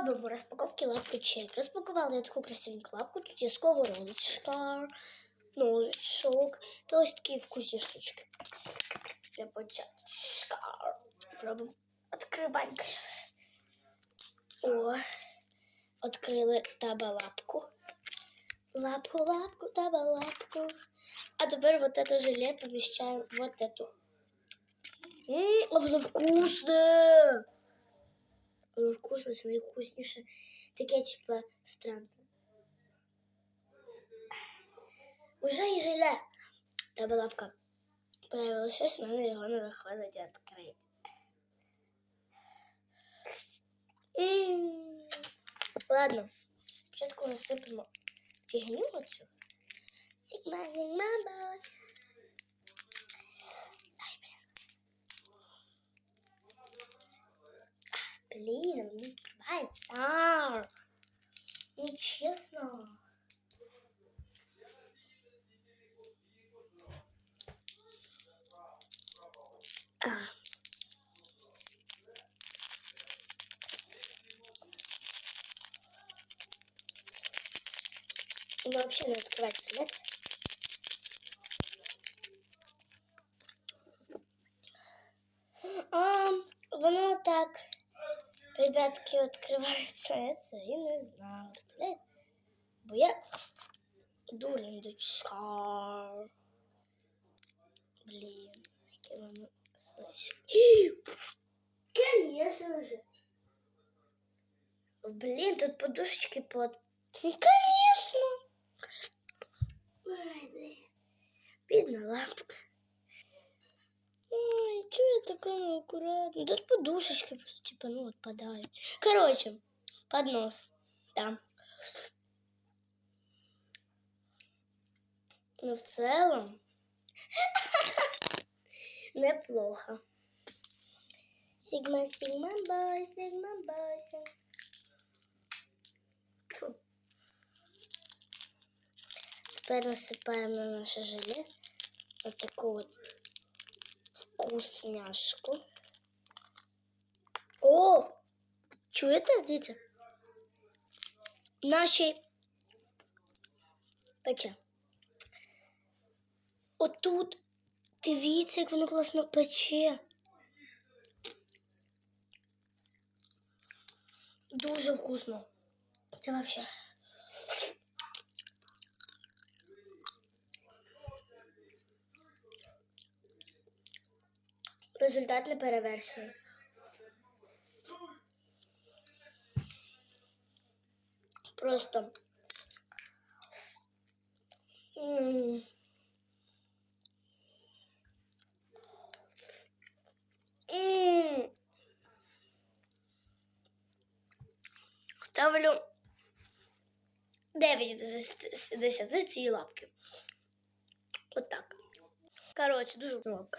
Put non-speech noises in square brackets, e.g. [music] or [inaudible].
робимо розпаковки лапки чек. Розпакували я таку красивеньку лапку. Тут є сковородочка, ножичок та ось такі вкусні штучки. Для початочка. Робимо відкриванька. О, відкрили таба лапку. Лапку, лапку, таба лапку. А тепер вот это желе помещаем в вот эту. Ммм, воно вкусне! Воно вкусне, це найвкусніше. Таке, типа, странне. Уже і желе. Таба лапка. Появилось щось, в мене його не виходить відкрити. Ладно, спочатку насипемо фігню оцю. Сігма, сігма, блін. Блін, воно не відкривається. Нечесно. А. Ну, вообще надо открывать, нет? А, воно так, ребятки, відкривається, це і не знаю, представляєте? Бо я дуріндочка. Блін, яке воно слизьке. Конечно же. Блин, тут подушечки под... Ну, конечно. Ой, блин. Бедная лапка. Что я такая неаккуратная? Тут подушечки просто типа, ну, отпадают. Короче, поднос. Да. Ну, в целом, [laughs] неплохо. Сигма, сигма, бой, сигма, бой. Теперь насыпаем на наше желе вот такую вот вкусняшку. О! Чуєте, дивіться? Наші пече. Отут, дивіться, як воно класно пече. Дуже вкусно. Це вообще. Результат не перевершений. Просто. Ставлю 9 з 10 цієї лапки. От так. Коротше, дуже лапка.